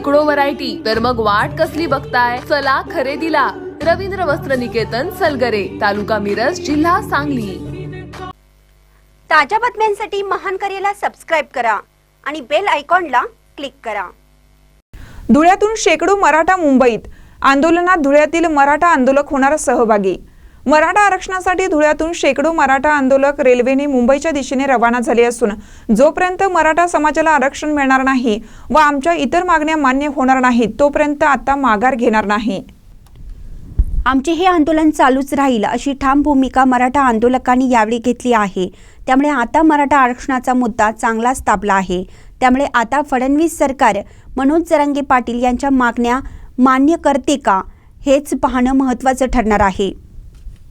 शेकडो व्हरायटी तर मग वाट कसली बघताय? चला खरेदीला. रवींद्र वस्त्र निकेतन सलगरे तालुका मिरज जिल्हा सांगली. ताज्या बातम्यांसाठी महान करेला सबस्क्राईब करा आणि बेल आयकॉनला क्लिक करा. धुळ्यातून शेकडो मराठा मुंबईत आंदोलनात धुळ्यातील मराठा आंदोलक होणार सहभागी. मराठा आरक्षणासाठी धुळ्यातून शेकडो मराठा आंदोलक रेल्वेने मुंबईच्या दिशेने रवाना झाले असून जोपर्यंत मराठा समाजाला आरक्षण मिळणार नाही व आमच्या इतर मागण्या मान्य होणार नाहीत तोपर्यंत आता माघार घेणार नाही. आमचे हे आंदोलन चालूच राहील अशी ठाम भूमिका मराठा आंदोलकांनी यावेळी घेतली आहे. त्यामुळे आता मराठा आरक्षणाचा मुद्दा चांगलाच तापला आहे. त्यामुळे आता फडणवीस सरकार मनोज जरांगे पाटील यांच्या मागण्या मान्य करते का हेच पाहणं महत्त्वाचं ठरणार आहे.